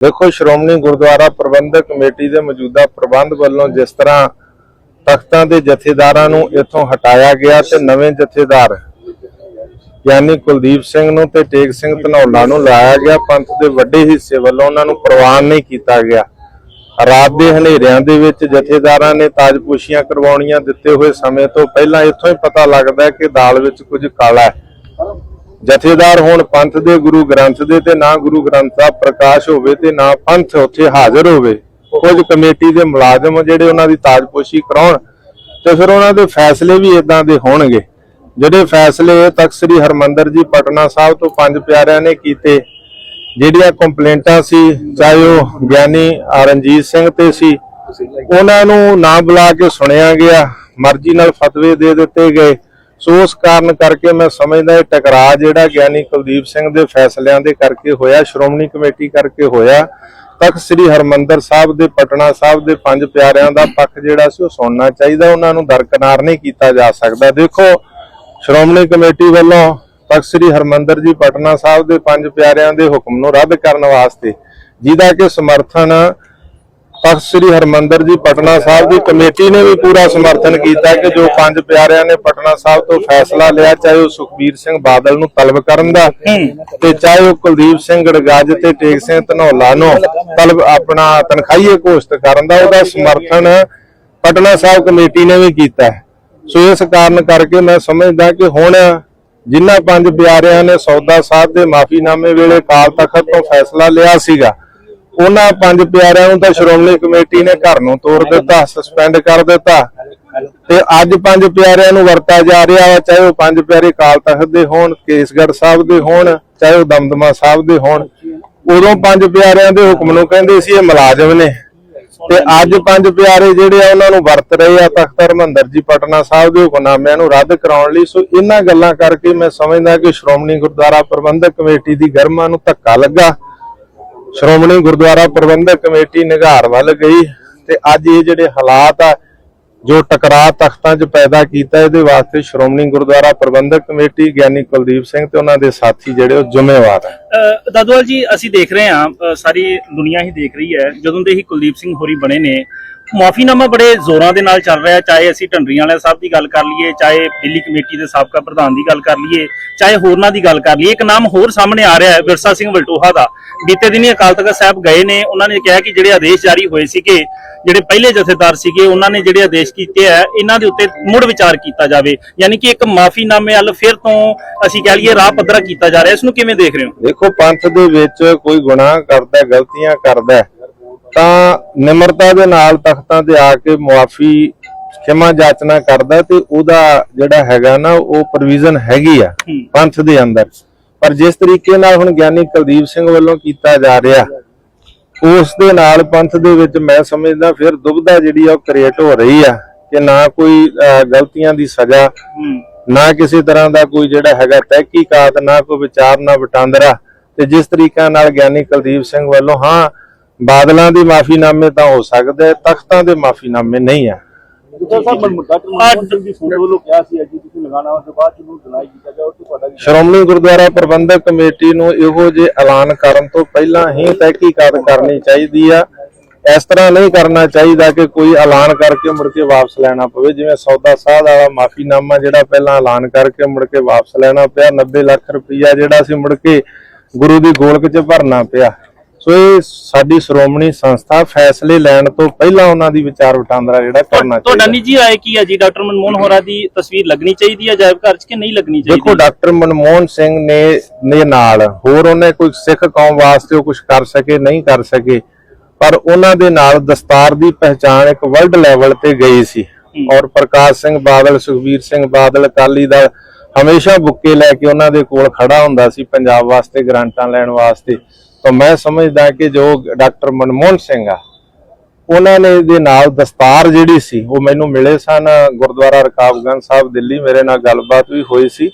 ਦੇਖੋ, ਸ਼੍ਰੋਮਣੀ ਗੁਰਦੁਆਰਾ ਪ੍ਰਬੰਧਕ ਕਮੇਟੀ ਦੇ ਮੌਜੂਦਾ ਪ੍ਰਬੰਧ ਵੱਲੋਂ ਜਿਸ ਤਰ੍ਹਾਂ ਤਖਤਾਂ ਦੇ ਜਥੇਦਾਰਾਂ ਨੂੰ ਇੱਥੋਂ ਹਟਾਇਆ ਗਿਆ ਤੇ ਨਵੇਂ ਜਥੇਦਾਰ, ਯਾਨੀ ਕੁਲਦੀਪ ਸਿੰਘ ਨੂੰ ਤੇ ਟੇਕ ਸਿੰਘ ਧਨੌਲਾ ਨੂੰ ਲਾਇਆ ਗਿਆ, ਪੰਥ ਦੇ ਵੱਡੇ ਹਿੱਸੇ ਵੱਲੋਂ ਉਹਨਾਂ ਨੂੰ ਪ੍ਰਵਾਨ ਨਹੀਂ ਕੀਤਾ ਗਿਆ। ਰਾਤ ਦੇ ਹਨੇਰਿਆਂ ਦੇ ਵਿੱਚ ਜਥੇਦਾਰਾਂ ਨੇ ਤਾਜਪੋਸ਼ੀਆਂ ਕਰਵਾਉਣੀਆਂ ਦਿੱਤੇ ਹੋਏ ਸਮੇਂ ਤੋਂ ਪਹਿਲਾਂ ਇੱਥੋਂ ਹੀ ਪਤਾ ਲੱਗਦਾ ਹੈ ਕਿ ਦਾਲ ਵਿੱਚ ਕੁਝ ਕਾਲਾ ਹੈ। ਜਥੇਦਾਰ ਹੋਣ ਪੰਥ ਦੇ, ਗੁਰੂ ਗ੍ਰੰਥ ਦੇ ਤੇ ਨਾ ਗੁਰੂ ਗ੍ਰੰਥ ਸਾਹਿਬ ਪ੍ਰਕਾਸ਼ ਹੋਵੇ ਤੇ ਨਾ ਪੰਥ ਉੱਥੇ ਹਾਜ਼ਰ ਹੋਵੇ। ਕੁਝ ਕਮੇਟੀ ਦੇ ਮੁਲਾਜ਼ਮ ਜਿਹੜੇ ਉਹਨਾਂ ਦੀ ਤਾਜਪੋਸ਼ੀ ਕਰਾਉਣ, ਤੇ ਫਿਰ ਉਹਨਾਂ ਦੇ ਫੈਸਲੇ ਵੀ ਇਦਾਂ ਦੇ ਹੋਣਗੇ। ਜਿਹੜੇ ਫੈਸਲੇ ਤਖਤ ਸ੍ਰੀ ਹਰਮੰਦਰ ਜੀ ਪਟਨਾ ਸਾਹਿਬ ਤੋਂ ਪੰਜ ਪਿਆਰਿਆਂ ਨੇ ਕੀਤੇ, ਜਿਹੜੀਆਂ ਕੰਪਲੇਂਟਾਂ ਸੀ, ਚਾਹੇ ਉਹ ਗਿਆਨੀ ਆ ਰਣਜੀਤ ਸਿੰਘ ਤੇ ਸੀ, ਉਹਨਾਂ ਨੂੰ ਨਾ ਬੁਲਾ ਕੇ ਸੁਣਿਆ ਗਿਆ, ਮਰਜ਼ੀ ਨਾਲ ਫਤਵੇ ਦੇ ਦਿੱਤੇ ਗਏ। ਸੋ ਉਸ ਕਾਰਨ ਕਰਕੇ ਮੈਂ ਸਮਝਦਾ ਇਹ ਟਕਰਾਅ ਜਿਹੜਾ ਗਿਆਨੀ ਕੁਲਦੀਪ ਸਿੰਘ ਦੇ ਫੈਸਲਿਆਂ ਦੇ ਕਰਕੇ ਹੋਇਆ, ਸ਼੍ਰੋਮਣੀ ਕਮੇਟੀ ਕਰਕੇ ਹੋਇਆ ਤਖਤ ਸ੍ਰੀ ਹਰਮੰਦਰ ਸਾਹਿਬ ਦੇ, ਪਟਨਾ ਸਾਹਿਬ ਦੇ ਪੰਜ ਪਿਆਰਿਆਂ ਦਾ ਪੱਖ ਜਿਹੜਾ ਸੀ ਉਹ ਸੁਣਨਾ ਚਾਹੀਦਾ, ਉਹਨਾਂ ਨੂੰ ਦਰਕਨਾਰ ਨਹੀਂ ਕੀਤਾ ਜਾ ਸਕਦਾ। ਦੇਖੋ, ਸ਼੍ਰੋਮਣੀ ਕਮੇਟੀ ਵੱਲੋਂ ਤਖਤ ਸ੍ਰੀ ਹਰਮੰਦਰ ਜੀ, ਪਟਨਾ ਸਾਹਿਬ ਦੇ ਪੰਜ ਪਿਆਰਿਆਂ ਦੇ ਹੁਕਮ ਨੂੰ ਰੱਦ ਕਰਨ ਵਾਸਤੇ ਜਿਹਦਾ ਕਿ ਸਮਰਥਨ ਤਖਤ ਸ੍ਰੀ ਹਰਮੰਦਰ ਜੀ, ਪਟਨਾ ਸਾਹਿਬ ਦੀ ਕਮੇਟੀ ਨੇ ਵੀ ਪੂਰਾ ਸਮਰਥਨ ਕੀਤਾ ਕਿ ਜੋ ਪੰਜ ਪਿਆਰਿਆਂ ਨੇ ਪਟਨਾ ਸਾਹਿਬ ਤੋਂ ਫੈਸਲਾ ਲਿਆ, ਚਾਹੇ ਉਹ ਸੁਖਬੀਰ ਸਿੰਘ ਬਾਦਲ ਨੂੰ ਤਲਬ ਕਰਨ ਦਾ ਤੇ ਚਾਹੇ ਉਹ ਕੁਲਦੀਪ ਸਿੰਘ ਗੜਗੱਜ ਤੇ ਟੇਕ ਸਿੰਘ ਧਨੌਲਾ ਨੂੰ ਤਲਬ ਆਪਣਾ ਤਨਖਾਹੀਏ ਘੋਸ਼ਿਤ ਕਰਨ ਦਾ, ਉਹਦਾ ਸਮਰਥਨ ਪਟਨਾ ਸਾਹਿਬ ਕਮੇਟੀ ਨੇ ਵੀ ਕੀਤਾ। ਸੋ ਇਸ ਕਾਰਨ ਕਰਕੇ ਮੈਂ ਸਮਝਦਾ ਕਿ ਹੁਣ ਜਿਨ੍ਹਾਂ ਪੰਜ ਪਿਆਰਿਆਂ ਨੇ ਸੌਦਾ ਸਾਹਿਬ ਦੇ ਮਾਫੀਨਾਮੇ ਵੇਲੇ ਕਾਲ ਤਖਤ ਤੋਂ ਫੈਸਲਾ ਲਿਆ ਸੀਗਾ ਉਹਨਾਂ ਪੰਜ ਪਿਆਰਿਆਂ ਨੂੰ ਤਾਂ ਸ਼੍ਰੋਮਣੀ ਕਮੇਟੀ ਨੇ ਘਰ ਨੂੰ ਤੋੜ ਦਿੱਤਾ ਸਸਪੈਂਡ ਕਰ ਦਿੱਤਾ। ਤੇ ਅੱਜ ਪੰਜ ਪਿਆਰਿਆਂ ਨੂੰ ਵਰਤਾ ਜਾ ਰਿਹਾ ਵਾ, ਚਾਹੇ ਉਹ ਪੰਜ ਪਿਆਰੇ ਕਾਲ ਤਖਤ ਦੇ ਹੋਣ, ਕੇਸਗੜ੍ਹ ਸਾਹਿਬ ਦੇ ਹੋਣ, ਚਾਹੇ ਉਹ ਦਮਦਮਾ ਸਾਹਿਬ ਦੇ ਹੋਣ। ਉਦੋਂ ਪੰਜ ਪਿਆਰਿਆਂ ਦੇ ਹੁਕਮ ਨੂੰ ਕਹਿੰਦੇ ਸੀ ਇਹ ਮੁਲਾਜ਼ਮ ਨੇ। ਤੇ ਅੱਜ ਪੰਜ ਪਿਆਰੇ ਜਿਹੜੇ ਆ, ਉਹਨਾਂ ਨੂੰ ਵਰਤ ਰਹੇ ਆ ਤਖਤ ਹਰਮੰਦਰ ਜੀ, ਪਟਨਾ ਸਾਹਿਬ ਦੇ ਹੁਕਮਨਾਮਿਆਂ ਨੂੰ ਰੱਦ ਕਰਾਉਣ ਲਈ। ਸੋ ਇਹਨਾਂ ਗੱਲਾਂ ਕਰਕੇ ਮੈਂ ਸਮਝਦਾ ਕਿ ਸ਼੍ਰੋਮਣੀ ਗੁਰਦੁਆਰਾ ਪ੍ਰਬੰਧਕ ਕਮੇਟੀ ਦੀ ਗਰਮਾ ਨੂੰ ਧੱਕਾ ਲੱਗਾ। ਸ਼੍ਰੋਮਣੀ ਗੁਰਦੁਆਰਾ ਪ੍ਰਬੰਧਕ ਕਮੇਟੀ ਨਿਗਾਰ ਵੱਲ ਗਈ ਤੇ ਅੱਜ ਇਹ ਜਿਹੜੇ ਹਾਲਾਤ ਆ, ਜੋ ਟਕਰਾਅ ਤਖਤਾਂ 'ਚ ਪੈਦਾ ਕੀਤਾ, ਇਹਦੇ ਵਾਸਤੇ ਸ਼੍ਰੋਮਣੀ ਗੁਰਦੁਆਰਾ ਪ੍ਰਬੰਧਕ ਕਮੇਟੀ ਗਿਆਨੀ ਕੁਲਦੀਪ ਸਿੰਘ ਤੇ ਉਹਨਾਂ ਦੇ ਸਾਥੀ ਜਿਹੜੇ ਉਹ ਜ਼ਿੰਮੇਵਾਰ ਹੈ ਦਾਦੂਵਾਲ ਜੀ, ਅਸੀਂ ਦੇਖ ਰਹੇ ਹਾਂ ਸਾਰੀ ਦੁਨੀਆ ਹੀ ਦੇਖ ਰਹੀ ਹੈ। ਜਦੋਂ ਦੇ ਹੀ ਕੁਲਦੀਪ ਸਿੰਘ ਹੋਰੀ ਬਣੇ ਨੇ ਮਾਫੀਨਾਮਾ ਬੜੇ ਜ਼ੋਰਾਂ ਦੇ ਨਾਲ ਚੱਲ ਰਿਹਾ ਚਾਹੇ ਅਸੀਂ ਢੰਡਰੀਆਂ ਵਾਲੇ ਸਾਹਿਬ ਦੀ ਗੱਲ ਕਰ ਲਈਏ, ਚਾਹੇ ਦਿੱਲੀ ਕਮੇਟੀ ਦੇ ਸਾਬਕਾ ਪ੍ਰਧਾਨ ਦੀ ਗੱਲ ਕਰ ਲਈਏ, ਚਾਹੇ ਹੋਰਨਾਂ ਦੀ ਗੱਲ ਕਰ ਲਈਏ, ਇੱਕ ਨਾਮ ਹੋਰ ਸਾਹਮਣੇ ਆ ਰਿਹਾ ਹੈ, ਵਿਰਸਾ ਸਿੰਘ ਵਲਟੋਹਾ ਦਾ। ਬੀਤੇ ਦਿਨੀ ਅਕਾਲ ਤਖਤ ਸਾਹਿਬ ਗਏ ਨੇ, ਉਹਨਾਂ ਨੇ ਕਿਹਾ ਕਿ ਜਿਹੜੇ ਆਦੇਸ਼ ਜਾਰੀ ਹੋਏ ਸੀਗੇ, ਜਿਹੜੇ ਪਹਿਲੇ ਜਥੇਦਾਰ ਸੀਗੇ, ਉਹਨਾਂ ਨੇ ਜਿਹੜੇ ਆਦੇਸ਼ ਕੀਤੇ ਆ ਇਹਨਾਂ ਦੇ ਉੱਤੇ ਮੁੜ ਵਿਚਾਰ ਕੀਤਾ ਜਾਵੇ। ਯਾਨੀ ਕਿ ਇੱਕ ਮਾਫੀਨਾਮੇ ਵੱਲ ਫਿਰ ਤੋਂ ਅਸੀਂ ਕਹਿ ਲਈਏ ਰਾਹ ਪੱਧਰਾ ਕੀਤਾ ਜਾ ਰਿਹਾ ਇਸ ਨੂੰ ਕਿਵੇਂ ਦੇਖ ਰਹੇ ਹੋ? ਦੇਖੋ, ਪੰਥ ਦੇ ਵਿੱਚ ਕੋਈ ਗੁਨਾਹ ਕਰਦਾ, ਗਲਤੀਆਂ ਕਰਦਾ ਤਾਂ ਨਿਮਰਤਾ ਦੇ ਨਾਲ ਤਖਤਾਂ ਤੇ ਆ ਕੇ ਮੁਆਫੀ ਖਿਮਾ ਜਾਚਨਾ ਕਰਦਾ ਤੇ ਉਹਦਾ ਜਿਹੜਾ ਹੈਗਾ ਨਾ ਉਹ ਪ੍ਰੋਵੀਜ਼ਨ ਹੈਗੀ ਆ। ਪੰਥ ਦੇ ਅੰਦਰ। ਪਰ ਜਿਸ ਤਰੀਕੇ ਨਾਲ ਹੁਣ ਗਿਆਨੀ ਕੁਲਦੀਪ ਸਿੰਘ ਵੱਲੋਂ ਕੀਤਾ ਜਾ ਰਿਹਾ ਉਸ ਦੇ ਨਾਲ ਪੰਥ ਦੇ ਵਿੱਚ ਮੈਂ ਸਮਝਦਾ ਫਿਰ ਦੁਬਿਧਾ ਜਿਹੜੀ ਆ ਉਹ ਕ੍ਰੀਏਟ ਹੋ ਰਹੀ ਆ ਕਿ ਨਾ ਕੋਈ ਗਲਤੀਆਂ ਦੀ ਸਜ਼ਾ ਨਾ ਕਿਸੇ ਤਰ੍ਹਾਂ ਦਾ ਕੋਈ ਜਿਹੜਾ ਹੈਗਾ ਤਹਿਕੀਕਾਤ ਨਾ ਕੋਈ ਵਿਚਾਰ ਨਾ ਵਟਾਂਦਰਾ। ਤੇ ਜਿਸ ਤਰੀਕਾ ਨਾਲ ਗਿਆਨੀ ਕੁਲਦੀਪ ਸਿੰਘ ਵੱਲੋਂ ਹਾਂ ਬਾਦਲਾਂ ਦੀ ਮਾਫੀਨਾਮੇ ਤਾਂ ਹੋ ਸਕਦੇ ਤਖਤਾਂ ਦੇ ਮਾਫੀਨਾਮੇ ਨਹੀਂ ਆ ਸ਼੍ਰੋਮਣੀ ਗੁਰਦੁਆਰਾ ਪ੍ਰਬੰਧਕ ਕਮੇਟੀ ਨੂੰ ਇਹੋ ਜਿਹੇ ਐਲਾਨ ਕਰਨ ਤੋਂ ਪਹਿਲਾਂ ਹੀ ਤਹਿਕੀਕਾਤ ਕਰਨੀ ਚਾਹੀਦੀ ਆ। ਇਸ ਤਰ੍ਹਾਂ ਨਹੀਂ ਕਰਨਾ ਚਾਹੀਦਾ ਕਿ ਕੋਈ ਐਲਾਨ ਕਰਕੇ ਮੁੜ ਕੇ ਵਾਪਸ ਲੈਣਾ ਪਵੇ ਜਿਵੇਂ ਸੌਦਾ ਸਾਧ ਵਾਲਾ ਮਾਫੀਨਾਮਾ ਜਿਹੜਾ ਪਹਿਲਾਂ ਐਲਾਨ ਕਰਕੇ ਮੁੜ ਕੇ ਵਾਪਸ ਲੈਣਾ ਪਿਆ 90 ਲੱਖ ਰੁਪਈਆ ਜਿਹੜਾ ਸੀ ਮੁੜ ਕੇ ਗੁਰੂ ਦੀ ਗੋਲਕ 'ਚ ਭਰਨਾ ਪਿਆ। ਸੋ ਇਹ ਸਾਡੀ ਸ਼੍ਰੋਮਣੀ ਸੰਸਥਾ ਫੈਸਲੇ ਲੈਣ ਤੋਂ ਪਹਿਲਾਂ ਉਹਨਾਂ ਦੀ ਵਿਚਾਰ ਵਟਾਂਦਰਾ ਜਿਹੜਾ ਕਰਨਾ ਤੁਹਾਡਾ ਚਾਹੀਦਾ। ਨਿੱਜੀ ਰਾਏ ਕੀ ਹੈ ਜੀ? ਡਾਕਟਰ ਮਨਮੋਹਨ ਹੋਰਾਂ ਦੀ ਤਸਵੀਰ ਲੱਗਣੀ ਚਾਹੀਦੀ ਹੈ ਅਜਾਇਬ ਘਰ 'ਚ ਕਿ ਨਹੀਂ ਲੱਗਣੀ ਦੇਖੋ ਚਾਹੀਦੀ ਡਾਕਟਰ ਮਨਮੋਹਨ ਸਿੰਘ ਨੇ ਨੇ ਨਾਲ ਹੋਰ ਉਹਨੇ ਕੋਈ ਸਿੱਖ ਕੌਮ ਵਾਸਤੇ ਉਹ ਕੁਝ ਕਰ ਸਕੇ ਨਹੀਂ ਕਰ ਸਕੇ ਪਰ ਉਹਨਾਂ ਦੇ ਨਾਲ ਦਸਤਾਰ ਦੀ ਪਹਿਚਾਣ ਇੱਕ ਵਰਲਡ ਲੈਵਲ ਤੇ ਗਈ ਸੀ। ਔਰ ਪ੍ਰਕਾਸ਼ ਸਿੰਘ ਬਾਦਲ ਸੁਖਬੀਰ ਸਿੰਘ ਬਾਦਲ ਅਕਾਲੀ ਦਲ ਹਮੇਸ਼ਾ ਬੁੱਕੇ ਲੈ ਕੇ ਉਹਨਾਂ ਦੇ ਕੋਲ ਖੜਾ ਹੁੰਦਾ ਸੀ ਪੰਜਾਬ ਵਾਸਤੇ ਗ੍ਰਾਂਟਾਂ ਲੈਣ ਵਾਸਤੇ। ਤਾਂ ਮੈਂ ਸਮਝਦਾ ਕਿ ਜੋ ਡਾਕਟਰ ਮਨਮੋਹਨ ਸਿੰਘ ਆ, ਉਹਨਾਂ ਨੇ ਇਹਦੇ ਨਾਲ ਦਸਤਾਰ ਜਿਹੜੀ ਸੀ, ਉਹ ਮੈਨੂੰ ਮਿਲੇ ਸਨ। ਗੁਰਦੁਆਰਾ ਰਕਾਬਗੰਜ ਸਾਹਿਬ, ਦਿੱਲੀ ਮੇਰੇ ਨਾਲ ਗੱਲਬਾਤ ਵੀ ਹੋਈ ਸੀ।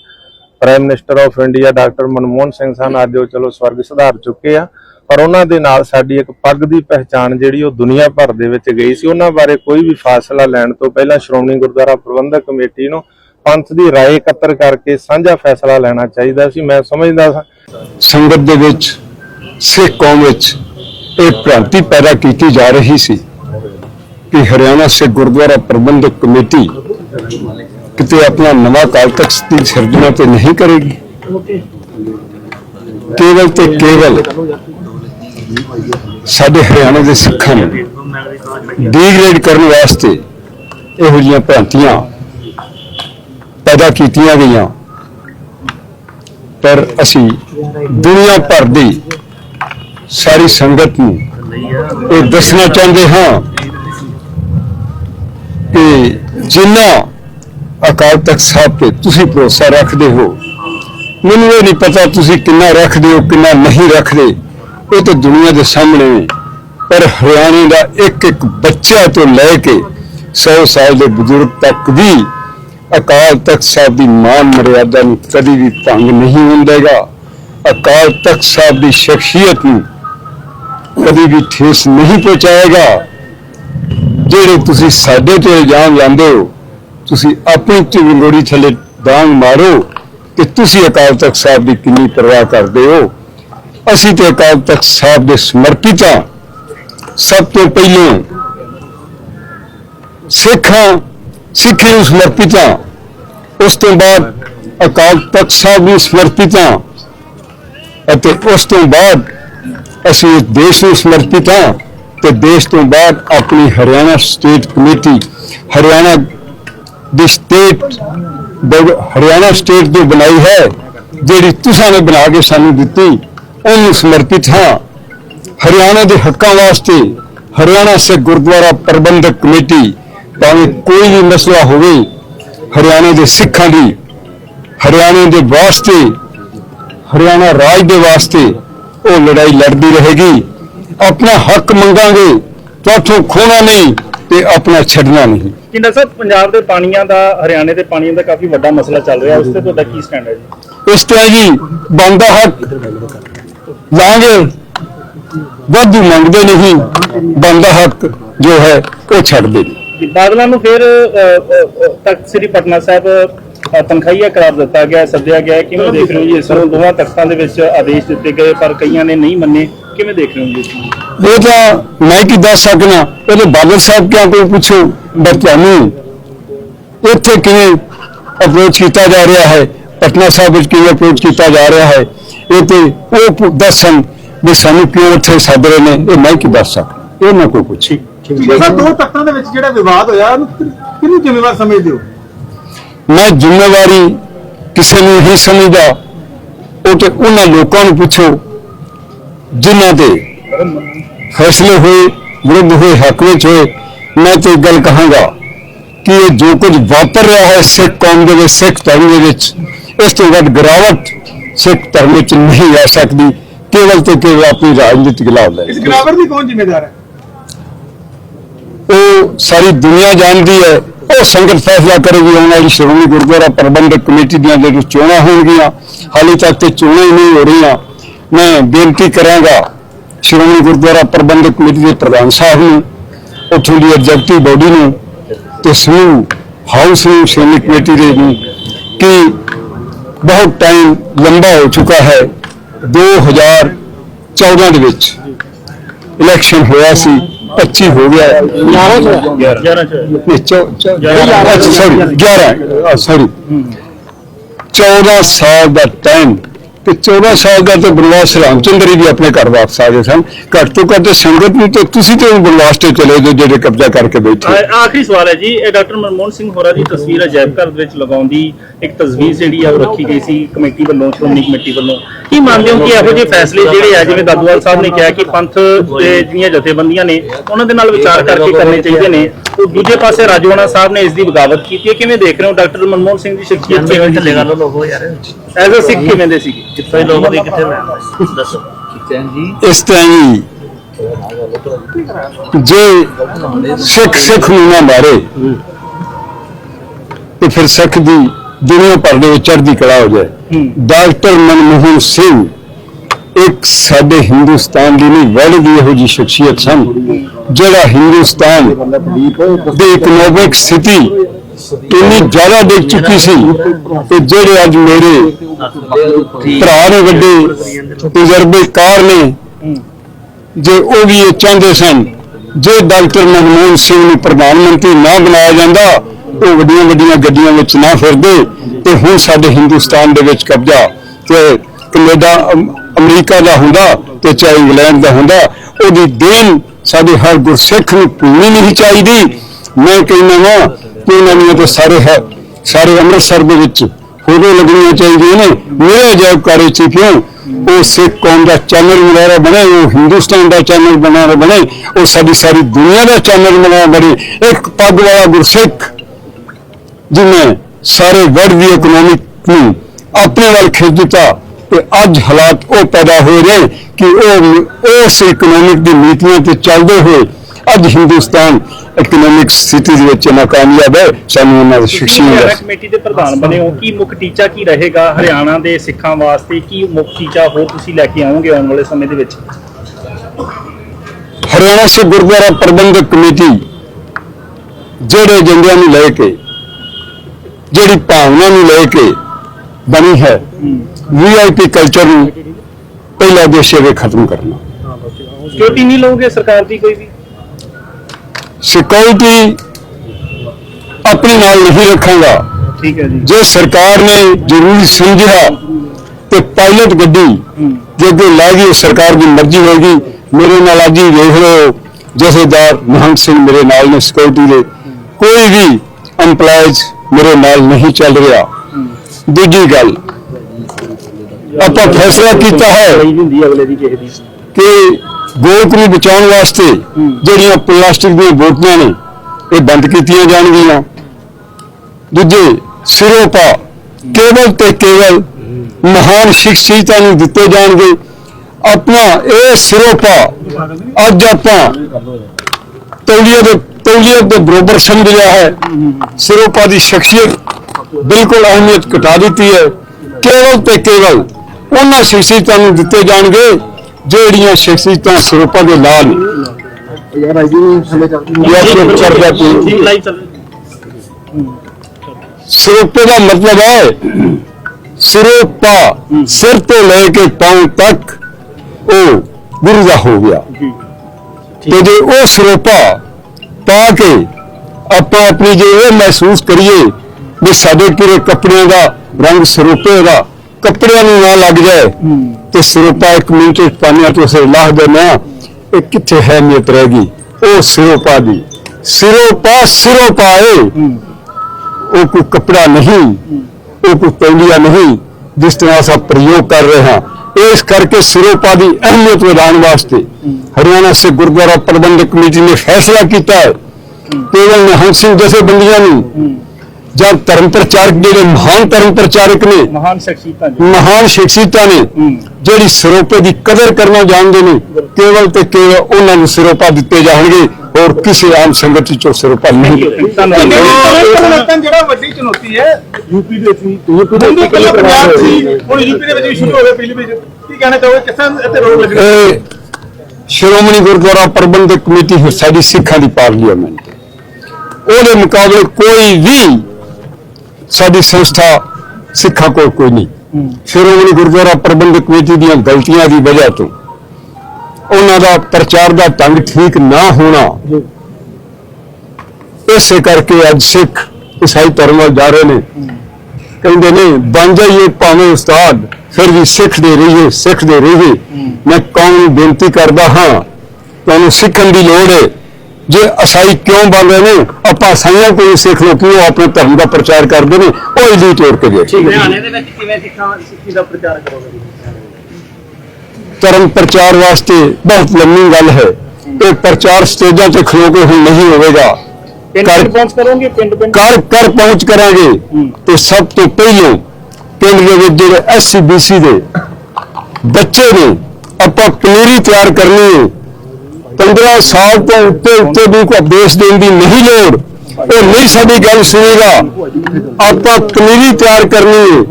Prime minister of India doctor Manmohan Singh ਸਨ। ਅੱਜ ਉਹ ਚਲੋ ਸਵਰਗ ਸਿਧਾਰ ਚੁੱਕੇ ਆ, ਪਰ ਉਹਨਾਂ ਦੇ ਨਾਲ ਸਾਡੀ ਇੱਕ ਪੱਗ ਦੀ ਪਹਿਚਾਣ ਜਿਹੜੀ ਉਹ ਦੁਨੀਆ ਭਰ ਦੇ ਵਿੱਚ ਗਈ ਸੀ। ਉਹਨਾਂ ਬਾਰੇ ਕੋਈ ਵੀ ਫਾਸਲਾ ਲੈਣ ਤੋਂ ਪਹਿਲਾਂ ਸ਼੍ਰੋਮਣੀ ਗੁਰਦੁਆਰਾ ਪ੍ਰਬੰਧਕ ਕਮੇਟੀ ਨੂੰ ਪੰਥ ਦੀ ਰਾਏ ਇਕੱਤਰ ਕਰਕੇ ਸਾਂਝਾ ਫੈਸਲਾ ਲੈਣਾ ਚਾਹੀਦਾ ਸੀ। ਮੈਂ ਸਮਝਦਾ ਸਾਂ। ਸੰਗਤ ਦੇ ਵਿੱਚ ਸਿੱਖ ਕੌਮ ਵਿੱਚ ਇਹ ਭ੍ਰਾਂਤੀ ਪੈਦਾ ਕੀਤੀ ਜਾ ਰਹੀ ਸੀ ਕਿ ਹਰਿਆਣਾ ਸਿੱਖ ਗੁਰਦੁਆਰਾ ਪ੍ਰਬੰਧਕ ਕਮੇਟੀ ਕਿਤੇ ਆਪਣਾ ਨਵਾਂ ਕਾਲ ਤਖਤ ਦੀ ਸਿਰਜਣਾ ਤੇ ਨਹੀਂ ਕਰੇਗੀ। ਕੇਵਲ ਤੇ ਕੇਵਲ ਸਾਡੇ ਹਰਿਆਣਾ ਦੇ ਸਿੱਖਾਂ ਨੂੰ ਡੀਗ੍ਰੇਡ ਕਰਨ ਵਾਸਤੇ ਇਹੋ ਜਿਹੀਆਂ ਭ੍ਰਾਂਤੀਆਂ ਪੈਦਾ ਕੀਤੀਆਂ ਗਈਆਂ। ਪਰ ਅਸੀਂ ਦੁਨੀਆ ਭਰ ਦੀ ਸਾਰੀ ਸੰਗਤ ਨੂੰ ਇਹ ਦੱਸਣਾ ਚਾਹੁੰਦੇ ਹਾਂ ਕਿ ਜਿੰਨਾ ਅਕਾਲ ਤਖਤ ਸਾਹਿਬ ਤੇ ਤੁਸੀਂ ਭਰੋਸਾ ਰੱਖਦੇ ਹੋ, ਮੈਨੂੰ ਇਹ ਨਹੀਂ ਪਤਾ ਤੁਸੀਂ ਕਿੰਨਾ ਰੱਖਦੇ ਹੋ, ਕਿੰਨਾ ਨਹੀਂ ਰੱਖਦੇ। ਉਹ ਤਾਂ ਦੁਨੀਆ ਦੇ ਸਾਹਮਣੇ ਪਰ ਹਰਿਆਣੇ ਦਾ ਇੱਕ ਇੱਕ ਬੱਚਾ ਤੋਂ ਲੈ ਕੇ 100 ਸਾਲ ਦੇ ਬਜ਼ੁਰਗ ਤੱਕ ਵੀ ਅਕਾਲ ਤਖਤ ਸਾਹਿਬ ਦੀ ਮਾਨ ਮਰਿਆਦਾ ਨੂੰ ਕਦੀ ਵੀ ਭੰਗ ਨਹੀਂ ਹੋਣ ਦੇਗਾ ਅਕਾਲ ਤਖਤ ਸਾਹਿਬ ਦੀ ਸ਼ਖਸੀਅਤ ਨੂੰ ਕਦੀ ਵੀ ਠੇਸ ਨਹੀਂ ਪਹੁੰਚਾਏਗਾ। ਜਿਹੜੇ ਤੁਸੀਂ ਸਾਡੇ ਤੇ ਇਲਜ਼ਾਮ ਲਾਉਂਦੇ ਹੋ, ਤੁਸੀਂ ਆਪਣੀ ਚਿੰਗੜੀ ਥੱਲੇ ਡਾਂਗ ਮਾਰੋ ਕਿ ਤੁਸੀਂ ਅਕਾਲ ਤਖਤ ਸਾਹਿਬ ਦੀ ਕਿੰਨੀ ਪਰਵਾਹ ਕਰਦੇ ਹੋ। ਅਸੀਂ ਤੇ ਅਕਾਲ ਤਖਤ ਸਾਹਿਬ ਦੇ ਸਮਰਪਿਤ ਹਾਂ। ਸਭ ਤੋਂ ਪਹਿਲਾਂ ਸਿੱਖਾਂ, ਸਿੱਖੀ ਨੂੰ ਸਮਰਪਿਤ ਹਾਂ। ਉਸ ਤੋਂ ਬਾਅਦ ਅਕਾਲ ਤਖਤ ਸਾਹਿਬ ਨੂੰ ਸਮਰਪਿਤ ਹਾਂ। ਅਤੇ ਉਸ ਤੋਂ ਬਾਅਦ ਅਸੀਂ ਇਸ ਦੇਸ਼ ਨੂੰ ਸਮਰਪਿਤ ਹਾਂ ਤੇ ਦੇਸ਼ ਤੋਂ ਬਾਅਦ ਆਪਣੀ ਹਰਿਆਣਾ ਸਟੇਟ ਕਮੇਟੀ, ਹਰਿਆਣਾ ਦੀ ਸਟੇਟ ਹਰਿਆਣਾ ਸਟੇਟ ਜੋ ਬਣਾਈ ਹੈ, ਜਿਹੜੀ ਤੁਸੀਂ ਨੇ ਬਣਾ ਕੇ ਸਾਨੂੰ ਦਿੱਤੀ, ਉਹਨੂੰ ਸਮਰਪਿਤ ਹਾਂ। ਹਰਿਆਣਾ ਦੇ ਹੱਕਾਂ ਵਾਸਤੇ ਹਰਿਆਣਾ ਸਿੱਖ ਗੁਰਦੁਆਰਾ ਪ੍ਰਬੰਧਕ ਕਮੇਟੀ ਭਾਵੇਂ ਕੋਈ ਵੀ ਮਸਲਾ ਹੋਵੇ, ਹਰਿਆਣਾ ਦੇ ਸਿੱਖਾਂ ਦੀ, ਹਰਿਆਣੇ ਦੇ ਵਾਸਤੇ, ਹਰਿਆਣਾ ਰਾਜ ਦੇ ਵਾਸਤੇ ਉਹ ਲੜਾਈ ਲੜਦੀ ਰਹੇਗੀ। ਆਪਣਾ ਹੱਕ ਮੰਗਾਂਗੇ ਤੁਹਾਥੋਂ ਖੋਣਾ ਨਹੀਂ ਤੇ ਆਪਣਾ ਛੱਡਣਾ ਨਹੀਂ। ਕਿੰਨਾ ਸਾਹਿਬ ਪੰਜਾਬ ਦੇ ਪਾਣੀਆਂ ਦਾ ਹਰਿਆਣੇ ਦੇ ਪਾਣੀਆਂ ਦਾ ਕਾਫੀ ਵੱਡਾ ਮਸਲਾ ਚੱਲ ਰਿਹਾ। ਉਸ ਤੇ ਤੁਹਾਡਾ ਕੀ ਸਟੈਂਡ ਹੈ ਜੀ? ਇਸ ਤਰ੍ਹਾਂ ਜੀ ਬੰਦਾ ਹੱਕ। ਲਾਂਗੇ। ਵਾਧੂ ਮੰਗਦੇ ਨਹੀਂ ਬੰਦਾ ਹੱਕ ਜੋ ਹੈ ਉਹ ਛੱਡਦੇ। ਨਹੀਂ ਬਾਦਲਾਂ ਨੂੰ ਫਿਰ ਤਖਤ ਸ੍ਰੀ ਪਟਨਾ ਸਾਹਿਬ ਤਨਖਾਹੀਆ ਕਰਾਰ ਦਿੱਤਾ ਗਿਆ ਸੱਦਿਆ ਗਿਆ। ਕਿਵੇਂ ਦੇਖ ਰਹੇ ਹੋ ਜੀ ਇਸ ਨੂੰ? ਦੋਵਾਂ ਤਖਤਾਂ ਦੇ ਵਿੱਚ ਆਦੇਸ਼ ਦਿੱਤੇ ਗਏ ਪਰ ਕਈਆਂ ਨੇ ਨਹੀਂ ਮੰਨੇ। ਕਿਵੇਂ ਦੇਖ ਰਹੇ ਹੋ ਜੀ ਇਹ ਤਾਂ ਮੈਂ ਕੀ ਦੱਸ ਸਕਣਾ ਇਹਦੇ ਬਾਦਲ ਸਾਹਿਬ ਕਿਆ ਕੋਈ ਪੁੱਛੋ? ਪਰ ਤੁਹਾਨੂੰ ਇੱਥੇ ਕਿਵੇਂ ਅਪਰੋਚ ਕੀਤਾ ਜਾ ਰਿਹਾ ਹੈ? ਪਟਨਾ ਸਾਹਿਬ ਵਿੱਚ ਕਿਵੇਂ ਅਪਰੋਚ ਕੀਤਾ ਜਾ ਰਿਹਾ ਹੈ? ਇਹ ਤੇ ਉਹ ਦੱਸਣ ਵੀ ਸਾਨੂੰ ਕਿਉਂ ਉੱਥੇ ਸੱਦ ਰਹੇ ਨੇ? ਇਹ ਮੈਂ ਕੀ ਦੱਸ ਸਕਦਾ ਇਹ ਨਾ ਕੋਈ ਪੁੱਛੀ। ਸਰ ਦੋ ਤਖਤਾਂ ਦੇ ਵਿੱਚ ਜਿਹੜਾ ਵਿਵਾਦ ਹੋਇਆ ਉਹਨੂੰ ਕਿਹਨੂੰ ਜ਼ਿੰਮੇਵਾਰ ਸਮਝਦੇ ਹੋ? ਮੈਂ ਜ਼ਿੰਮੇਵਾਰੀ ਕਿਸੇ ਨੂੰ ਨਹੀਂ ਸਮਝਦਾ। ਉਹ ਤੇ ਉਹਨਾਂ ਲੋਕਾਂ ਨੂੰ ਪੁੱਛੋ ਜਿਨ੍ਹਾਂ ਦੇ ਫੈਸਲੇ ਹੋਏ ਵਿਰੁੱਧ ਹੋਏ ਹੱਕ ਵਿੱਚ ਹੋਏ। ਮੈਂ ਤੇ ਗੱਲ ਕਹਾਂਗਾ ਕਿ ਇਹ ਜੋ ਕੁਝ ਵਾਪਰ ਰਿਹਾ ਹੈ ਸਿੱਖ ਕੌਮ ਦੇ ਵਿੱਚ ਸਿੱਖ ਧਰਮ ਦੇ ਵਿੱਚ ਇਸ ਤੋਂ ਵੱਧ ਗਿਰਾਵਟ ਸਿੱਖ ਧਰਮ ਵਿੱਚ ਨਹੀਂ ਆ ਸਕਦੀ। ਕੇਵਲ ਤੇ ਕੇਵਲ ਆਪਣੀ ਰਾਜਨੀਤਿਕ ਲਾਭ ਲੈ। ਇਸ ਗਿਰਾਵਟ ਦੀ ਕੌਣ ਜ਼ਿੰਮੇਦਾਰ ਹੈ? ਉਹ ਸਾਰੀ ਦੁਨੀਆ ਜਾਣਦੀ ਹੈ। ਉਹ ਸੰਗਤ ਫੈਸਲਾ ਕਰੇਗੀ ਆਉਣ ਵਾਲੀ ਸ਼੍ਰੋਮਣੀ ਗੁਰਦੁਆਰਾ ਪ੍ਰਬੰਧਕ ਕਮੇਟੀ ਦੀਆਂ ਜਦੋਂ ਚੋਣਾਂ ਹੋਣਗੀਆਂ, ਹਾਲੇ ਤੱਕ ਤੇ ਚੋਣਾਂ ਹੀ ਨਹੀਂ ਹੋ ਰਹੀਆਂ। ਮੈਂ ਬੇਨਤੀ ਕਰਾਂਗਾ ਸ਼੍ਰੋਮਣੀ ਗੁਰਦੁਆਰਾ ਪ੍ਰਬੰਧਕ ਕਮੇਟੀ ਦੇ ਪ੍ਰਧਾਨ ਸਾਹਿਬ ਨੂੰ, ਉੱਥੋਂ ਦੀ ਐਗਜ਼ੈਕਟਿਵ ਬੋਡੀ ਨੂੰ ਤੇ ਸਮੂਹ ਹਾਊਸ ਨੂੰ, ਸ਼੍ਰੋਮਣੀ ਕਮੇਟੀ ਦੇ ਨੂੰ ਕਿ ਬਹੁਤ ਟਾਈਮ ਲੰਬਾ ਹੋ ਚੁੱਕਾ ਹੈ। 2014 ਦੇ ਵਿੱਚ ਇਲੈਕਸ਼ਨ ਹੋਇਆ ਸੀ। 25 ਹੋ ਗਿਆ। 11 11 ਚ ਨਹੀਂ ਚੌ ਸੌਰੀ 11 ਸੌਰੀ 14 ਸਾਲ ਦਾ ਟਾਈਮ ਤੇ 14 ਸਾਲ ਦਾ ਤੇ ਬਨਵਾਸ ਰਾਮਚੰਦਰ ਜੀ ਵੀ ਆਪਣੇ ਘਰ ਵਾਪਸ ਆ ਗਏ ਸਨ। ਘੱਟ ਤੋਂ ਘੱਟ ਸੰਗਤ ਨੂੰ ਤੇ ਤੁਸੀਂ ਤੇ ਬਨਵਾਸ ਤੇ ਚਲੇ ਜਾਓ ਜਿਹੜੇ ਕਬਜ਼ਾ ਕਰਕੇ ਬੈਠੇ ਆ- ਆਖਰੀ ਸਵਾਲ ਹੈ ਜੀ। ਇਹ ਡਾਕਟਰ ਮਨਮੋਹਨ ਸਿੰਘ ਹੋਰਾਂ ਦੀ ਤਸਵੀਰ ਅਜਾਇਬ ਘਰ ਦੇ ਵਿੱਚ ਲਗਾਉਣ ਦੀ ਇੱਕ ਤਸਵੀਰ ਜਿਹੜੀ ਆ ਉਹ ਰੱਖੀ ਗਈ ਸੀ ਕਮੇਟੀ ਵੱਲੋਂ ਸ਼੍ਰੋਮਣੀ ਕਮੇਟੀ ਵੱਲੋਂ। ਕੀ ਮੰਨਦੇ ਹੋ ਕਿ ਇਹੋ ਜਿਹੇ ਫੈਸਲੇ ਜਿਹੜੇ ਆ ਜਿਵੇਂ ਦਾਦੂਵਾਲ ਸਾਹਿਬ ਨੇ ਕਿਹਾ ਕਿ ਪੰਥ ਦੇ ਜਿਹੜੀਆਂ ਜਥੇਬੰਦੀਆਂ ਨੇ ਉਹਨਾਂ ਦੇ ਨਾਲ ਵਿਚਾਰ ਕਰਕੇ ਕਰਨੇ ਚਾਹੀਦੇ ਨੇ। ਉਹ ਦੂਜੇ ਪਾਸੇ ਰਾਜਵਾਨਾ ਸਾਹਿਬ ਨੇ ਇਸ ਦੀ ਬਗਾਵਤ ਕੀਤੀ ਹੈ। ਕਿਵੇਂ ਦੇਖ ਰਹੇ ਹੋ ਡਾਕਟਰ ਮਨਮੋਹਨ ਸਿੰਘ ਦੀ ਸ਼ਖਸੀਅਤ? ਕਿਵੇਂ ਚੱਲੇਗਾ ਲੋਗੋ ਯਾਰ ਐਜ਼ ਅ ਸਿੱਖ ਕਿਵੇਂ ਦੇ ਸੀਗੇ? ਕਿੱਥੇ ਲੋਗੋ ਦੀ ਕਿੱਥੇ ਲੈਣ ਦੱਸੋ। ਇਸ ਤਰ੍ਹਾਂ ਹੀ। ਜੇ ਸਿੱਖ ਸਿੱਖ ਨੂੰ ਨਾ ਮਾਰੇ ਤੇ ਫਿਰ ਸਿੱਖ ਦੀ ਦੁਨੀਆ ਭਰ ਦੇ ਵਿੱਚ ਚੜ੍ਹਦੀ ਕਲਾ ਹੋ ਜਾਏ। ਡਾਕਟਰ ਮਨਮੋਹਨ ਸਿੰਘ ਇੱਕ ਸਾਡੇ ਹਿੰਦੁਸਤਾਨ ਦੀ ਨਹੀਂ ਵਰਲਡ ਦੀ ਇਹੋ ਜਿਹੀ ਸ਼ਖਸੀਅਤ ਸਨ ਜਿਹੜਾ ਹਿੰਦੁਸਤਾਨ ਦੀ ਇਕਨੋਮਿਕ ਸਥਿਤੀ ਇੰਨੀ ਜ਼ਿਆਦਾ ਡਿੱਗ ਚੁੱਕੀ ਸੀ ਕਿ ਜਿਹੜੇ ਅੱਜ ਮੇਰੇ ਭਰਾ ਨੇ ਵੱਡੇ ਤਜਰਬੇਕਾਰ ਨੇ, ਜੇ ਉਹ ਵੀ ਇਹ ਚਾਹੁੰਦੇ ਸਨ, ਜੇ ਡਾਕਟਰ ਮਨਮੋਹਨ ਸਿੰਘ ਨੂੰ ਪ੍ਰਧਾਨ ਮੰਤਰੀ ਨਾ ਬਣਾਇਆ ਜਾਂਦਾ, ਉਹ ਵੱਡੀਆਂ ਵੱਡੀਆਂ ਗੱਡੀਆਂ ਵਿੱਚ ਨਾ ਫਿਰਦੇ, ਤੇ ਹੁਣ ਸਾਡੇ ਹਿੰਦੁਸਤਾਨ ਦੇ ਵਿੱਚ ਕਬਜ਼ਾ ਤੇ ਕੈਨੇਡਾ ਅਮਰੀਕਾ ਦਾ ਹੁੰਦਾ ਤੇ ਚਾਹੇ ਇੰਗਲੈਂਡ ਦਾ ਹੁੰਦਾ, ਉਹਦੀ ਦੇਣ ਸਾਡੇ ਹਰ ਗੁਰਸਿੱਖ ਨੂੰ ਭੁੱਲਣੀ ਨਹੀਂ ਚਾਹੀਦੀ। ਮੈਂ ਕਹਿੰਦਾ ਵਾਂ ਕਿ ਉਹਨਾਂ ਦੀਆਂ ਸਾਰੇ ਹੈ, ਸਾਰੇ ਅੰਮ੍ਰਿਤਸਰ ਦੇ ਵਿੱਚ ਫੋਟੋ ਲੱਗਣੀਆਂ ਚਾਹੀਦੀਆਂ ਨੇ। ਮੇਰੇ ਅਜਾਇਬ ਕਾਰੇ ਚ ਕਿਉਂ? ਉਹ ਸਿੱਖ ਕੌਮ ਦਾ ਚੈਨਲ ਵਗੈਰਾ ਬਣੇ, ਉਹ ਹਿੰਦੁਸਤਾਨ ਦਾ ਚੈਨਲ ਬਣਾ ਬਣੇ, ਉਹ ਸਾਡੀ ਸਾਰੀ ਦੁਨੀਆ ਦਾ ਚੈਨਲ ਬਣਾ ਬਣੇ। ਇੱਕ ਪੱਗ ਵਾਲਾ ਗੁਰਸਿੱਖ ਜਿਨੇ ਸਾਰੇ ਵਰਲਡ ਦੀ ਇਕਨੋਮਿਕ ਨੂੰ ਆਪਣੇ ਵੱਲ ਖਿੱਚ ਦਿੱਤਾ ਤੇ ਅੱਜ ਹਾਲਾਤ ਉਹ ਪੈਦਾ ਹੋ ਨੇ ਕਿ ਉਹ ਉਸ ਇਕਨੋਮਿਕ ਦੀ ਨੀਤੀਆਂ ਤੇ ਚੱਲਦੇ ਹੋਏ ਅੱਜ ਹਿੰਦੁਸਤਾਨ ਇਕਨੋਮਿਕ ਸਥਿਤੀ ਦੇ ਵਿੱਚ ਨਾਕਾਮਯਾਬ ਹੈ ਸਾਨੂੰ ਉਹਨਾਂ ਦੀ ਤੁਸੀਂ ਸ਼ਿਕਸ਼ਾ ਹਰਿਆਣਾ ਕਮੇਟੀ ਦੇ ਪ੍ਰਧਾਨ ਬਣੇ ਹੋ ਕੀ ਮੁੱਖ ਟੀਚਾ ਕੀ ਰਹੇਗਾ ਹਰਿਆਣਾ ਦੇ ਸਿੱਖਾਂ ਵਾਸਤੇ? ਕੀ ਮੁੱਖ ਟੀਚਾ ਹੋਰ ਤੁਸੀਂ ਲੈ ਕੇ ਆਓਗੇ ਆਉਣ ਵਾਲੇ ਸਮੇਂ ਦੇ ਵਿੱਚ? ਹਰਿਆਣਾ ਸੇ ਗੁਰਦੁਆਰਾ ਪ੍ਰਬੰਧਕ ਕਮੇਟੀ ਜਿਹੜੇ ਏਜੰਡਿਆਂ ਨੂੰ ਲੈ ਕੇ ਜਿਹੜੀ ਭਾਵਨਾ ਨੂੰ ਲੈ ਕੇ ਬਣੀ ਹੈ ਵੀਆਈਪੀ ਕਲਚਰ ਨੂੰ ਪਹਿਲਾ ਉਦੇਸ਼ ਹੈ ਖਤਮ ਕਰਨਾ। ਸਿਕਿਉਰਿਟੀ ਨਹੀਂ ਲਓਗੇ ਸਰਕਾਰ ਦੀ ਕੋਈ ਵੀ? ਸਿਕਿਉਰਿਟੀ ਆਪਣੇ ਨਾਲ ਨਹੀਂ ਰੱਖਾਂਗਾ। ਠੀਕ ਹੈ ਜੀ। ਜੇ ਸਰਕਾਰ ਨੇ ਜ਼ਰੂਰੀ ਸਮਝਿਆ ਤੇ ਪਾਇਲਟ ਗੱਡੀ ਜੇ ਅੱਗੇ ਲੈ ਗਈ ਸਰਕਾਰ ਦੀ ਮਰਜ਼ੀ ਹੋਏਗੀ। ਮੇਰੇ ਨਾਲ ਅੱਜ ਹੀ ਵੇਖ ਲਓ ਜਥੇਦਾਰ ਮਹੰਤ ਸਿੰਘ ਮੇਰੇ ਨਾਲ ਨੇ ਸਿਕਿਉਰਿਟੀ ਦੇ। ਕੋਈ ਵੀ EMPLOYEES ਮੇਰੇ ਨਾਲ ਨਹੀਂ ਚੱਲ ਰਿਹਾ। ਦੂਜੀ ਗੱਲ ਆਪਾਂ ਫੈਸਲਾ ਕੀਤਾ ਹੈ ਕਿ ਗੋਕ ਨੂੰ ਬਚਾਉਣ ਵਾਸਤੇ ਜਿਹੜੀਆਂ ਪਲਾਸਟਿਕ ਦੀਆਂ ਬੋਤਲਾਂ ਨੇ ਇਹ ਬੰਦ ਕੀਤੀਆਂ ਜਾਣਗੀਆਂ। ਦੂਜੇ ਸਿਰੋਪਾ ਕੇਵਲ ਤੇ ਕੇਵਲ ਮਹਾਨ ਸ਼ਖਸੀਅਤਾਂ ਨੂੰ ਦਿੱਤੇ ਜਾਣਗੇ। ਆਪਣਾ ਇਹ ਸਿਰੋਪਾ ਅੱਜ ਆਪਾਂ ਤੌਲੀਏ ਦੇ ਤੌਲੀਏ ਦੇ ਬਰੋਬਰ ਸਮਝ ਲਿਆ ਹੈ। ਸਿਰੋਪਾ ਦੀ ਸ਼ਖਸੀਅਤ ਬਿਲਕੁਲ ਅਹਿਮੀਅਤ ਘਟਾ ਦਿੱਤੀ ਹੈ। ਕੇਵਲ ਤੇ ਕੇਵਲ ਉਹਨਾਂ ਸ਼ਖਸੀਅਤਾਂ ਨੂੰ ਦਿੱਤੇ ਜਾਣਗੇ ਜਿਹੜੀਆਂ ਸ਼ਖਸੀਅਤਾਂ ਸਿਰੋਪਾ ਦੇ ਨਾਲ ਯਾਰ ਜਾਂ ਲਾਈਵ ਚੱਲ ਸਿਰੋਪੇ ਦਾ ਮਤਲਬ ਹੈ ਸਿਰੋਪਾ ਸਿਰ ਤੋਂ ਲੈ ਕੇ ਪਾਉਂ ਤੱਕ ਉਹ ਗੁਰੂ ਦਾ ਹੋ ਗਿਆ। ਤੇ ਜੇ ਉਹ ਸਿਰੋਪਾ ਪਾ ਕੇ ਆਪਾਂ ਆਪਣੀ ਜੇ ਇਹ ਮਹਿਸੂਸ ਕਰੀਏ ਵੀ ਸਾਡੇ ਪੂਰੇ ਕੱਪੜਿਆਂ ਦਾ ਰੰਗ ਸਿਰੋਪੇ ਦਾ ਕੱਪੜਿਆਂ ਨੂੰ ਨਾ ਲੱਗ ਜਾਏ ਤੇ ਸਿਰੋਪਾ ਇੱਕ ਮਿੰਟ ਵਿੱਚ ਪਾਣੀਆਂ ਤੋਂ ਸੇ ਲਾਹ ਦੇਣਾ ਇਹ ਕਿੱਥੇ ਹੈ ਨੀਅਤ ਰਹੇਗੀ ਉਹ ਸਿਰੋਪਾ ਦੀ। ਸਿਰੋਪਾ ਸਿਰੋਪਾ ਹੈ ਉਹ ਕੋਈ ਕਪੜਾ ਨਹੀਂ, ਉਹ ਕੋਈ ਤੌਲੀਆ ਨਹੀਂ ਜਿਸ ਤਰ੍ਹਾਂ ਅਸਾਂ ਪ੍ਰਯੋਗ ਕਰ ਰਹੇ ਹਾਂ। ਇਸ ਕਰਕੇ ਸਿਰੋਪਾ ਦੀ ਅਹਿਮੀਅਤ ਵਧਾਉਣ ਵਾਸਤੇ ਹਰਿਆਣਾ ਸੇ ਗੁਰਦੁਆਰਾ ਪ੍ਰਬੰਧਕ ਕਮੇਟੀ ਨੇ ਫੈਸਲਾ ਕੀਤਾ ਹੈ। ਕੇਵਲ ਨਿਹੰਗ ਸਿੰਘ ਜਥੇਬੰਦੀਆਂ ਨੂੰ ਜਾਂ ਧਰਮ ਪ੍ਰਚਾਰਕ ਜਿਹੜੇ ਮਹਾਨ ਧਰਮ ਪ੍ਰਚਾਰਕ ਨੇ ਮਹਾਨ ਸ਼ਖਸੀਅਤਾਂ ਜੀ। ਮਹਾਨ ਸ਼ਖਸੀਅਤਾਂ ਨੇ ਜਿਹੜੀ ਸਿਰੋਪੇ ਦੀ ਕਦਰ ਕਰਨਾ ਜਾਣਦੇ ਨੇ ਕੇਵਲ ਤੇ ਕੇਵਲ ਉਹਨਾਂ ਨੂੰ ਸਿਰੋਪਾ ਦਿੱਤੇ ਜਾਣਗੇ ਹੋਰ ਕਿਸੇ ਆਮ ਸੰਗਤ ਵਿੱਚੋਂ ਸਿਰੋਪਾ ਨਹੀਂ। ਪਰਿਵਰਤਨ ਜਿਹੜਾ ਵੱਡੀ ਚੁਣੌਤੀ ਹੈ ਯੂਪੀ ਦੇ ਸੀ ਯੂਪੀ ਦੇ ਪਹਿਲਾਂ ਪੰਜਾਬ ਸੀ ਹੁਣ ਯੂਪੀ ਦੇ ਵਿੱਚ ਵੀ ਸ਼ੁਰੂ ਹੋ ਗਿਆ ਪਹਿਲੀ ਵਿੱਚ ਕੀ ਕਹਿਣਾ ਚਾਹੋਗੇ? ਕਿਸ ਤਰ੍ਹਾਂ ਇੱਥੇ ਰੋਕ ਲੱਗਣੀ ਇਹ ਸ਼੍ਰੋਮਣੀ ਗੁਰਦੁਆਰਾ ਪ੍ਰਬੰਧਕ ਕਮੇਟੀ ਸਾਡੀ ਸਿੱਖਾਂ ਦੀ ਪਾਰਲੀਮੈਂਟ ਉਹਦੇ ਮੁਕਾਬਲੇ ਕੋਈ ਵੀ ਸਾਡੀ ਸੰਸਥਾ ਸਿੱਖਾਂ ਕੋਲ ਕੋਈ ਨਹੀਂ। ਸ਼੍ਰੋਮਣੀ ਗੁਰਦੁਆਰਾ ਪ੍ਰਬੰਧਕ ਕਮੇਟੀ ਦੀਆਂ ਗਲਤੀਆਂ ਦੀ ਵਜ੍ਹਾ ਤੋਂ ਉਹਨਾਂ ਦਾ ਪ੍ਰਚਾਰ ਦਾ ਢੰਗ ਠੀਕ ਨਾ ਹੋਣਾ ਇਸੇ ਕਰਕੇ ਅੱਜ ਸਿੱਖ ਈਸਾਈ ਧਰਮ ਵੱਲ ਜਾ ਰਹੇ ਨੇ। ਕਹਿੰਦੇ ਨੇ ਬਣ ਜਾਈਏ ਭਾਵੇਂ ਉਸਤਾਦ ਫਿਰ ਵੀ ਸਿੱਖਦੇ ਰਹੀਏ ਸਿੱਖਦੇ ਰਹੀਏ। ਮੈਂ ਕੌਮ ਨੂੰ ਬੇਨਤੀ ਕਰਦਾ ਹਾਂ ਤੁਹਾਨੂੰ ਸਿੱਖਣ ਦੀ ਲੋੜ ਹੈ। ਜੇ ਅਸਾਈ ਕਿਉਂ ਬਣ ਰਹੇ ਨੇ? ਆਪਾਂ ਸਾਈਆਂ ਕੋਈ ਸਿੱਖ ਲੋ ਕਿ ਉਹ ਆਪਣੇ ਧਰਮ ਦਾ ਪ੍ਰਚਾਰ ਕਰਦੇ ਨੇ ਉਹ ਇਲੀ ਤੋੜ ਕੇ ਗਏ। ਹਰਿਆਣੇ ਦੇ ਵਿੱਚ ਕਿਵੇਂ ਸਿੱਖਾਂ ਸਿੱਖੀ ਦਾ ਪ੍ਰਚਾਰ ਕਰੋਗੇ? ਧਰਮ ਪ੍ਰਚਾਰ ਵਾਸਤੇ ਬਹੁਤ ਲੰਮੀ ਗੱਲ ਹੈ। ਇਹ ਪ੍ਰਚਾਰ ਸਟੇਜਾਂ ਤੇ ਖਲੋ ਕੇ ਹੁਣ ਨਹੀਂ ਹੋਵੇਗਾ। ਪਿੰਡ ਕਰ- ਪਿੰਡ ਪਹੁੰਚ ਕਰੋਗੇ? ਪਿੰਡ ਪਿੰਡ ਕਰ ਕਰ ਪਹੁੰਚ ਕਰਾਂਗੇ। ਤੇ ਸਭ ਤੋਂ ਪਹਿਲਾਂ ਪਿੰਡ ਦੇ ਵਿੱਚ ਜਿਹੜੇ ਐਸਸੀਬੀਸੀ ਦੇ ਬੱਚੇ ਨੇ ਆਪਾਂ ਪਨੀਰੀ ਤਿਆਰ ਕਰਨੀ ਹੈ। 15 ਸਾਲ ਤੋਂ ਉੱਤੇ ਉੱਤੇ ਵੀ ਕੋਈ ਉਪਦੇਸ਼ ਦੇਣ ਦੀ ਨਹੀਂ ਲੋੜ, ਉਹ ਨਹੀਂ ਸਾਡੀ ਗੱਲ ਸੁਣੇਗਾ। ਆਪਾਂ ਪਨੀਰੀ ਤਿਆਰ ਕਰਨੀ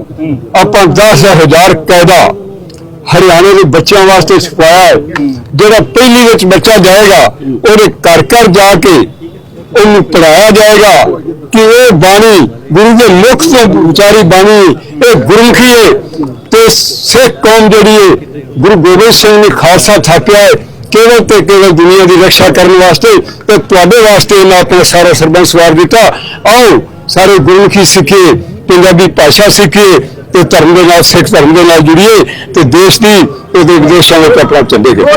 ਆਪਾਂ 10000 ਕਾਇਦਾ ਹਰਿਆਣੇ ਦੇ ਬੱਚਿਆਂ ਵਾਸਤੇ ਛਪਾਇਆ ਜਿਹੜਾ ਪਹਿਲੀ ਵਿੱਚ ਬੱਚਾ ਜਾਏਗਾ, ਉਹਦੇ ਘਰ ਘਰ ਜਾ ਕੇ ਉਹਨੂੰ ਪੜਾਇਆ ਜਾਏਗਾ ਕਿ ਇਹ ਬਾਣੀ ਗੁਰੂ ਦੇ ਮੁਖ ਤੋਂ ਵਿਚਾਰੀ ਬਾਣੀ ਇਹ ਗੁਰਮੁਖੀ ਹੈ ਤੇ ਸਿੱਖ ਕੌਮ ਜਿਹੜੀ ਹੈ ਗੁਰੂ ਗੋਬਿੰਦ ਸਿੰਘ ਨੇ ਖਾਲਸਾ ਥਾਪਿਆ ਹੈ ਕੇਵਲ ਤੇ ਕੇਵਲ ਦੁਨੀਆ ਦੀ ਰੱਖਿਆ ਕਰਨ ਵਾਸਤੇ ਤੇ ਤੁਹਾਡੇ ਵਾਸਤੇ ਇਹਨਾਂ ਆਪਣਾ ਸਾਰਾ ਸਰਬੰਸ ਵਾਰ ਦਿੱਤਾ। ਆਓ ਸਾਰੇ ਗੁਰਮੁਖੀ ਸਿੱਖੀਏ ਪੰਜਾਬੀ ਭਾਸ਼ਾ ਸਿੱਖੀਏ ਤੇ ਧਰਮ ਦੇ ਨਾਲ ਸਿੱਖ ਧਰਮ ਦੇ ਨਾਲ ਜੁੜੀਏ ਤੇ ਦੇਸ਼ ਦੀ ਉਹਦੇ ਵਿਦੇਸ਼ਾਂ ਵਿੱਚ ਆਪਣਾ ਚੱਲੇਗਾ